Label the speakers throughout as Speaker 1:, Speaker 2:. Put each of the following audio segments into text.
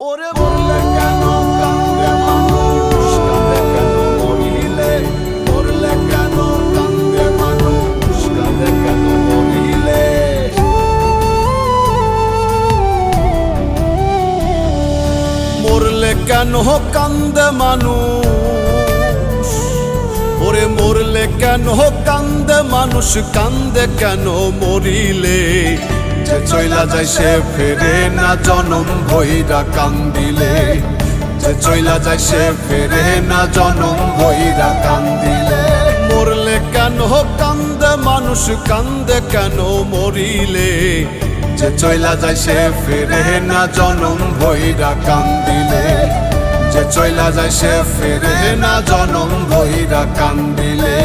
Speaker 1: ওরে মরলে কেন কান্দে মানুষ? কান্দে কেন মরিলে মরলে কেন কান্দে মানুষ? কান্দে কেন মরিলে মরলে কেন কান্দে মানুষ? ওরে মরলে কেন কান্দে মানুষ? কান্দে কেন মরিলে? যে চইলা যায় সে ফেরে না, জনম ভৈরা কান্দিলে। যে চইলা যায় সে ফেরে না, জনম ভৈরা কান্দিলে। মরলে কেন? কান্দে মানুষ, কান্দে কেন মরিলে? যে চইলা যায় সে ফেরে না, জনম ভৈরা কান্দিলে। যে চইলা যায় সে ফেরে না, জনম ভৈরা কান্দিলে।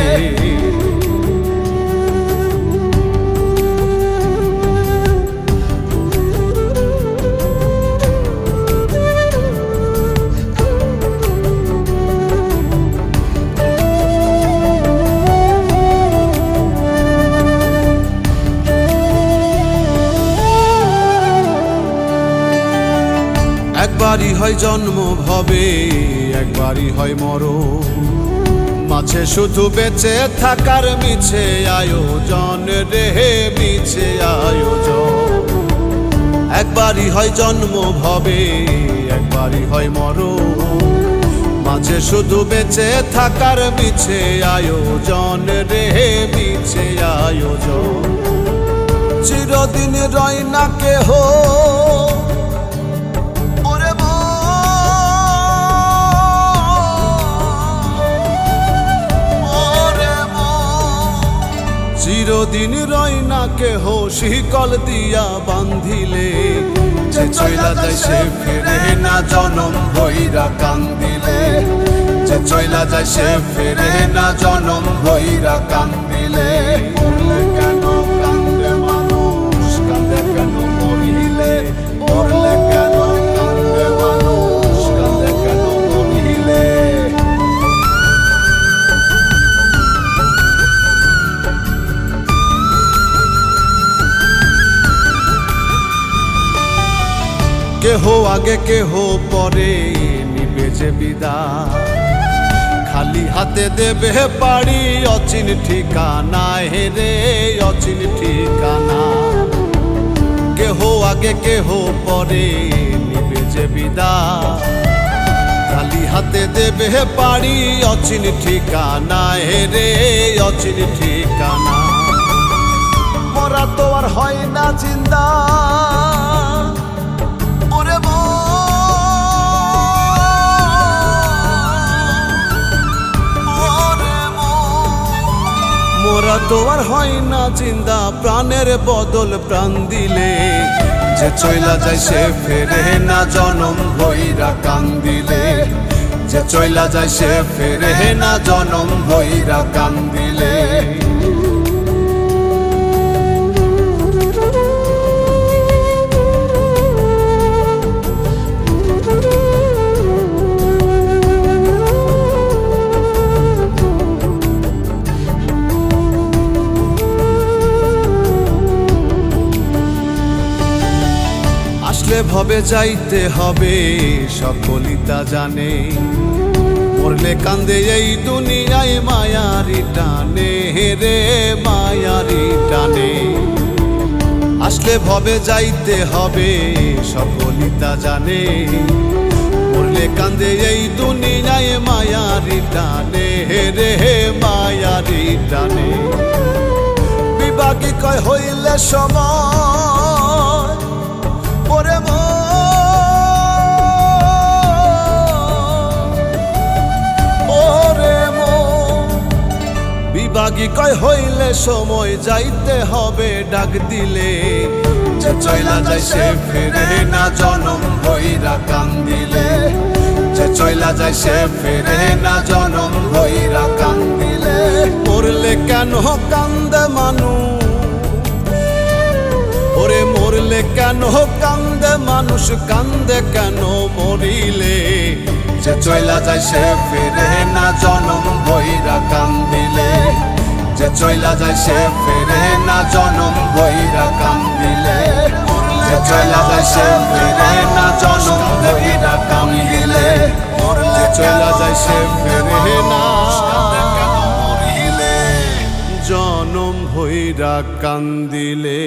Speaker 1: একবারই হয় জন্ম ভবে, একবারই হয় মর মাঝে শুধু বেঁচে থাকার মিছে আয়োজন রে মিছে আয়োজন। একবারই হয় জন্ম ভবে, একবারই হয় মর মাঝে শুধু বেঁচে থাকার মিছে আয়োজন রে মিছে আয়োজন। চিরদিন রয় না কেহ চিরদিন রয় না কেহ শিকল দিয়া বান্ধিলে যে চইলা যায় সে ফেরে না জনম ভৈরা কান্দিলে। যে চইলা যায় সে ফেরে না জনম ভৈরা কান্দিলে। কেহ আগে কেহ পরে নিবে যে বিদায় খালি হাতে দেবে পাড়ি, অচিন ঠিকানা হে অচিন ঠিকানা। কেহ আগে কেহ পরে নিবে যে বিদায় খালি হাতে দেবে পাড়ি, অচিন ঠিকানা হে অচিন ঠিকানা। মরা তো আর হয় না জিন্দা। মোরা তো আর হয় না চিন্তা প্রাণের বদল প্রাণ দিলে। যে চইলা যায় সে ফেরে না, জনম ভৈরা কান্দিলে। যে চইলা যায় সে ফেরে না, জনম ভৈরা কান্দিলে। আসলে ভবে যাইতে হবে সকলই তা জানে। মরলে কান্দে এই দুনিয়ায় মায়ারি টানে। রে মায়ারি টানে। আসলে ভবে, যাইতে হবে সকলই তা জানে। মরলে কান্দে এই দুনিয়ায় মায়ারি টানে। রে মায়ারি টানে। বিবাগী কয় হইলে সময় ওরে কয় হইলে সময় যাইতে হবে, ডাক দিলে যে চইলা যায় সে ফেরে না, জনম ভৈরা কান্দিলে। যে চইলা যায় সে ফেরে না, জনম ভৈরা কান্দিলে। মরলে কেন কান্দে মানুষ? কেন? কান্দে মানুষ, কান্দে কেন মরিলে? যে চইলা যায় সে ফেরে না, জনম ভৈরা কান্দিলে। যে চইলা যায় সে ফেরে না, জনম ভৈরা কান্দিলে। যে চলা যায় সে ফেরে না, জনম হইরা কান্দিলে। যে চলা যায় সে ফেরে না জনম হইরা কান্দিলে।